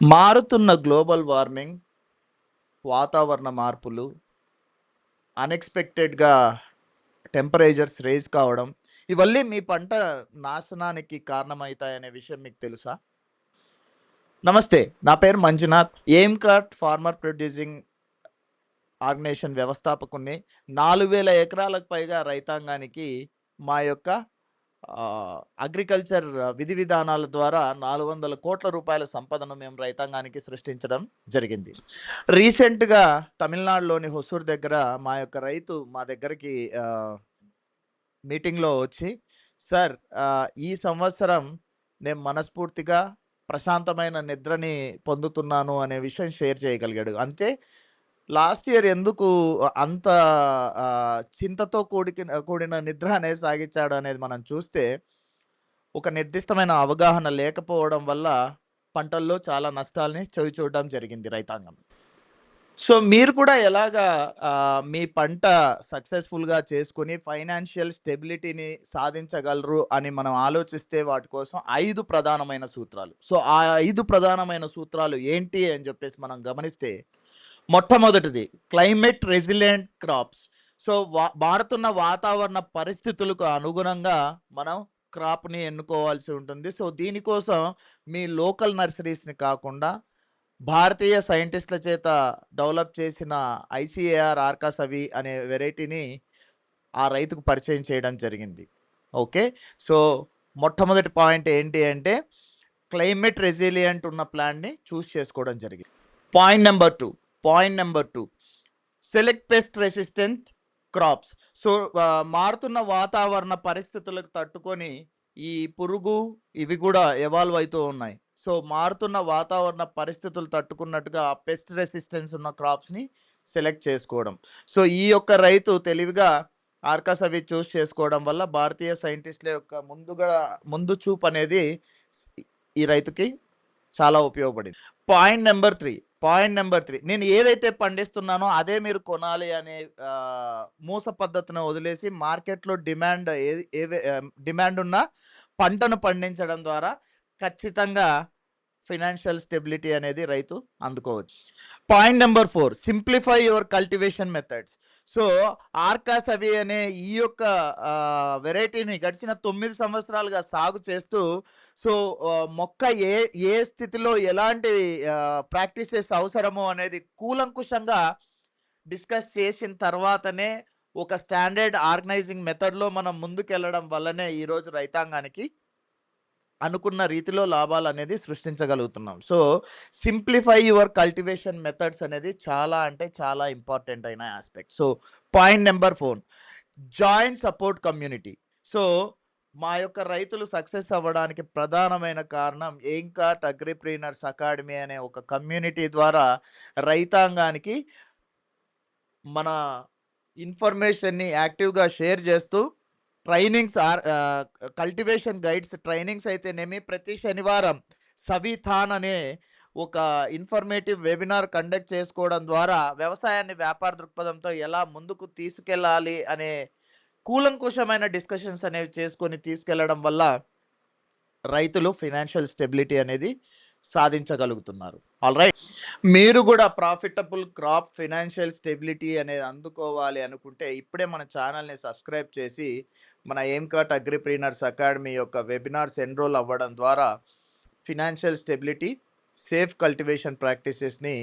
మారుతున్న global warming, వాతావరణ మార్పులు, అన్‌ఎక్స్‌పెక్టెడ్‌గా టెంపరేచర్స్ రేజ్ కావడం, ఇవన్నీ మీ పంట నాశనానికి కారణమవుతాయనే విషయం మీకు తెలుసా? నమస్తే. నా పేరు Manjunath. Aimcart farmer producing organization వ్యవస్థాపకుడిని. 4000 ఎకరాలకు పైగా రైతాంగానికి మా యొక్క అగ్రికల్చర్ విధి విధానాల ద్వారా 400 కోట్ల రూపాయల సంపదను మేము రైతాంగానికి సృష్టించడం జరిగింది. రీసెంట్‌గా తమిళనాడులోని హొసూర్ దగ్గర మా యొక్క రైతు మా దగ్గరికి మీటింగ్‌లో వచ్చి, "సార్ ఈ సంవత్సరం నేను మనస్ఫూర్తిగా ప్రశాంతమైన నిద్రని పొందుతున్నాను" అనే విషయం షేర్ చేయగలిగాడు. అంతే లాస్ట్ ఇయర్ ఎందుకు అంత చింతతో కూడికిన కూడిన నిద్ర అనేది సాగించాడు అనేది మనం చూస్తే, ఒక నిర్దిష్టమైన అవగాహన లేకపోవడం వల్ల పంటల్లో చాలా నష్టాల్ని చవిచూడడం జరిగింది రైతాంగం. సో, మీరు కూడా ఎలాగా మీ పంట సక్సెస్‌ఫుల్‌గా చేసుకొని ఫైనాన్షియల్ స్టెబిలిటీని సాధించగలరు అని మనం ఆలోచిస్తే వాటి కోసం ఐదు ప్రధానమైన సూత్రాలు. సో, ఆ ఐదు ప్రధానమైన సూత్రాలు ఏంటి అని చెప్పేసి మనం గమనిస్తే, మొట్టమొదటిది క్లైమేట్ రెసిలియంట్ క్రాప్స్. సో, వా మారుతున్న వాతావరణ పరిస్థితులకు అనుగుణంగా మనం క్రాప్‌ని ఎన్నుకోవాల్సి ఉంటుంది. సో, దీనికోసం మీ లోకల్ నర్సరీస్‌ని కాకుండా భారతీయ సైంటిస్ట్‌ల చేత డెవలప్ చేసిన ఐసీఏఆర్ ఆర్కాసవి అనే వెరైటీని ఆ రైతుకు పరిచయం చేయడం జరిగింది. ఓకే. సో, మొట్టమొదటి పాయింట్ ఏంటి అంటే, క్లైమేట్ రెసిలియంట్ ఉన్న ప్లాన్ని చూస్ చేసుకోవడం జరిగింది. Point number two point number two select pest resistant crops. So, మారుతున్న వాతావరణ పరిస్థితులకు తట్టుకొని ఈ పురుగు ఇవి కూడా ఎవాల్వ్ అవుతూ ఉన్నాయి. సో, మారుతున్న వాతావరణ పరిస్థితులు తట్టుకున్నట్టుగా పెస్ట్ రెసిస్టెన్స్ ఉన్న క్రాప్స్‌ని సెలెక్ట్ చేసుకోవడం. సో, ఈ యొక్క రైతు తెలివిగా ఆర్కాస్ అవి చూస్ చేసుకోవడం వల్ల భారతీయ సైంటిస్ట్‌ల యొక్క ముందుగా ముందు చూపు అనేది ఈ రైతుకి చాలా ఉపయోగపడింది. Point number three point number three నేను ఏదైతే పండిస్తున్నానో అదే మీరు కొనాలి అనే మూస పద్ధతిని వదిలేసి మార్కెట్‌లో డిమాండ్ ఏ డిమాండ్ ఉన్న పంటను పండించడం ద్వారా ఖచ్చితంగా ఫైనాన్షియల్ స్టెబిలిటీ అనేది రైతు అందుకోవచ్చు. Point number four simplify your cultivation methods. So, ఆర్కాస్ అవి అనే ఈ యొక్క వెరైటీని గడిచిన తొమ్మిది సంవత్సరాలుగా సాగు చేస్తూ సో, మొక్క ఏ ఏ స్థితిలో ఎలాంటి ప్రాక్టీసెస్ అవసరమో అనేది కూలంకుషంగా డిస్కస్ చేసిన తర్వాతనే ఒక స్టాండర్డ్ ఆర్గనైజింగ్ మెథడ్‌లో మనం ముందుకెళ్ళడం వల్లనే ఈరోజు రైతాంగానికి అనుకున్న రీతిలో లాభాలు అనేది సృష్టించగలుగుతున్నాం. So, simplify your cultivation methods అనేది చాలా అంటే చాలా ఇంపార్టెంట్ అయిన aspect. So, point number phone joint support community. So, మా యొక్క రైతులు సక్సెస్ అవ్వడానికి ప్రధానమైన కారణం ఏంకాట్ అగ్రిప్రీనర్స్ అకాడమీ అనే ఒక కమ్యూనిటీ ద్వారా రైతాంగానికి మన ఇన్ఫర్మేషన్‌ని యాక్టివ్‌గా షేర్ చేస్తూ trainings or cultivation guides trainings అయితేనేమి ప్రతి శనివారం సవిథాన్ అనే ఒక ఇన్ఫర్మేటివ్ వెబినార్ కండక్ట్ చేసుకోవడం ద్వారా వ్యవసాయాన్ని వ్యాపార దృక్పథంతో ఎలా ముందుకు తీసుకెళ్ళాలి అనే కూలంకుషమైన డిస్కషన్స్ అనేవి చేసుకొని తీసుకెళ్ళడం వల్ల రైతులు ఫైనాన్షియల్ స్టెబిలిటీ అనేది సాధించగలుగుతున్నారు. ఆల్ రైట్ మీరు కూడా ప్రాఫిటబుల్ క్రాప్ ఫైనాన్షియల్ స్టెబిలిటీ అనేది అందుకోవాలి అనుకుంటే ఇప్పుడే మన ఛానెల్‌ని సబ్స్క్రైబ్ చేసి మన ఏంకాట్ అగ్రిప్రీనర్స్ అకాడమీ యొక్క వెబినార్స్ ఎన్రోల్ అవ్వడం ద్వారా ఫినాన్షియల్ స్టెబిలిటీ, సేఫ్ కల్టివేషన్ ప్రాక్టీసెస్‌ని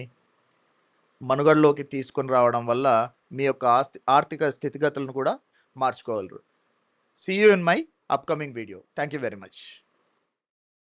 మనుగడలోకి తీసుకొని రావడం వల్ల మీ యొక్క ఆస్తి ఆర్థిక స్థితిగతులను కూడా మార్చుకోగలరు. See you in my upcoming video. Thank you very much.